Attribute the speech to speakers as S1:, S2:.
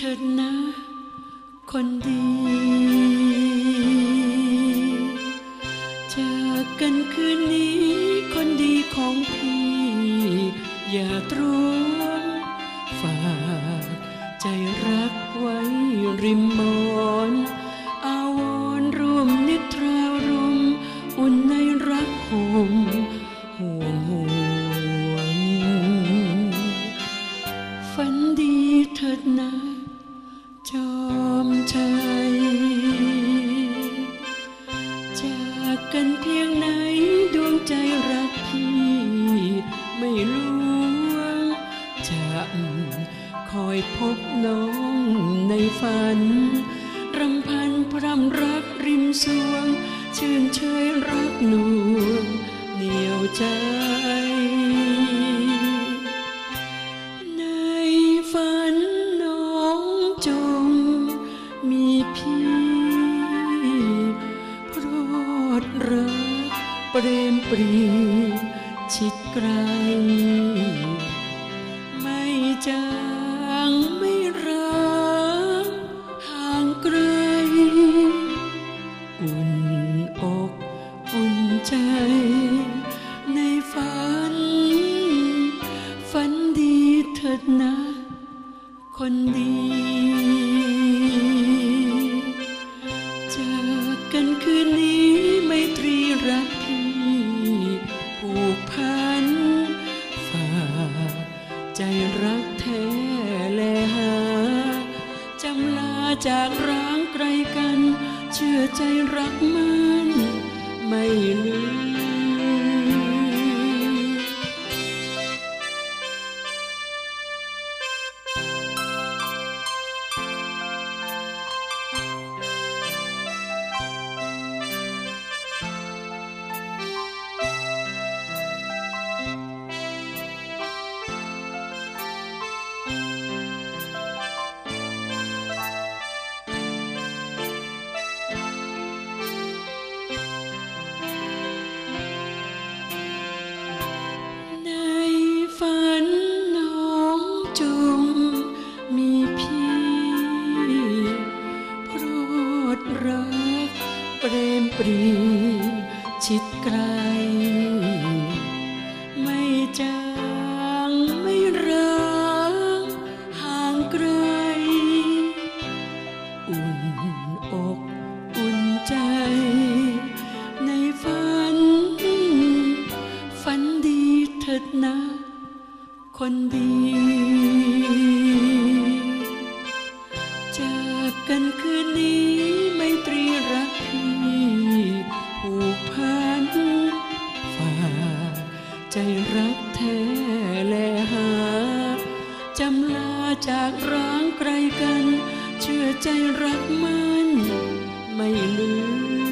S1: เถิดนะ คนดี จากกันคืนนี้คนดีของพี่ อย่าตรวงฝากใจรักไว้ริมม คอยพบน้องในฝัน รำพันพรำรักริมสวง ชื่นเชยรักหนวงเหนียวใจ ในฝันน้องจงมีพี่โปรดรักเปรมปรีชิดไกล จางไม่รักห่างไกล อุ่นอกอุ่นใจ ในฝัน ฝันดีเถิดนะ คนดีจากกันคืนนี้ไม่ตรีรัก จากร้างไกลกัน เชื่อใจรักมัน ไม่ลืม ปรีชิดไกล ไม่จางไม่รักห่างไกล อุ่นอกอุ่นใจ ในฝัน ฝันดีเถิดนะ คนดีจากกันคืนนี้ไม่ตรีรักพี่ ผูกพันฝากใจรักแท้แลหา จำลาจากร้างไกลกัน เชื่อใจรักมัน ไม่ลืม